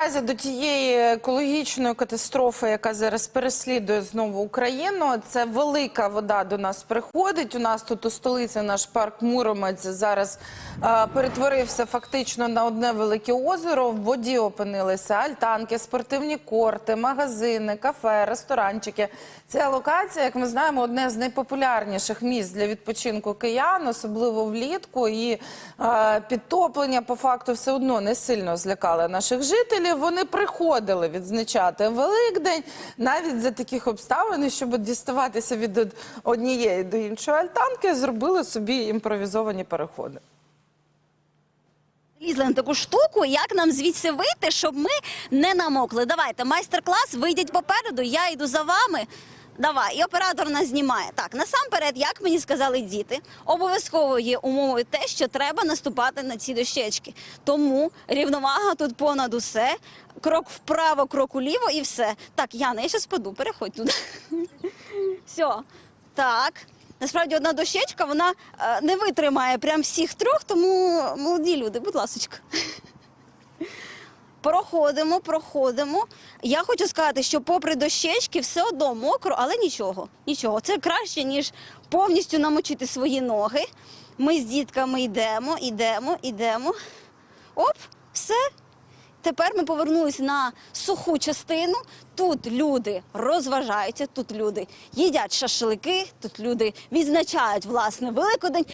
До тієї екологічної катастрофи, яка зараз переслідує знову Україну, це велика вода до нас приходить. У нас тут у столиці наш парк Муромець зараз е, перетворився фактично на одне велике озеро. В воді опинилися альтанки, спортивні корти, магазини, кафе, ресторанчики. Ця локація, як ми знаємо, одне з найпопулярніших місць для відпочинку киян, особливо влітку. І е, підтоплення по факту все одно не сильно злякали наших жителів. Вони приходили відзначати Великдень навіть за таких обставин, щоб діставатися від однієї до іншої альтанки, зробили собі імпровізовані переходи. Лізли на таку штуку, як нам звідси вийти, щоб ми не намокли. Давайте, майстер-клас, вийдіть попереду, я йду за вами. Давай, і оператор нас знімає. Так, насамперед, як мені сказали діти, обов'язково є умовою те, що треба наступати на ці дощечки. Тому рівновага тут понад усе. Крок вправо, крок уліво і все. Так, Яна, я зараз паду, переходь туди. Все. Так. Насправді одна дощечка, вона е, не витримає прям всіх трьох, тому молоді люди, будь ласочка. Проходимо, проходимо. Я хочу сказати, що попри дощечки все одно мокро, але нічого. Нічого. Це краще, ніж повністю намочити свої ноги. Ми з дітками йдемо, йдемо, йдемо. Оп, все. Тепер ми повернулися на суху частину. Тут люди розважаються, тут люди їдять шашлики, тут люди відзначають власне Великодень.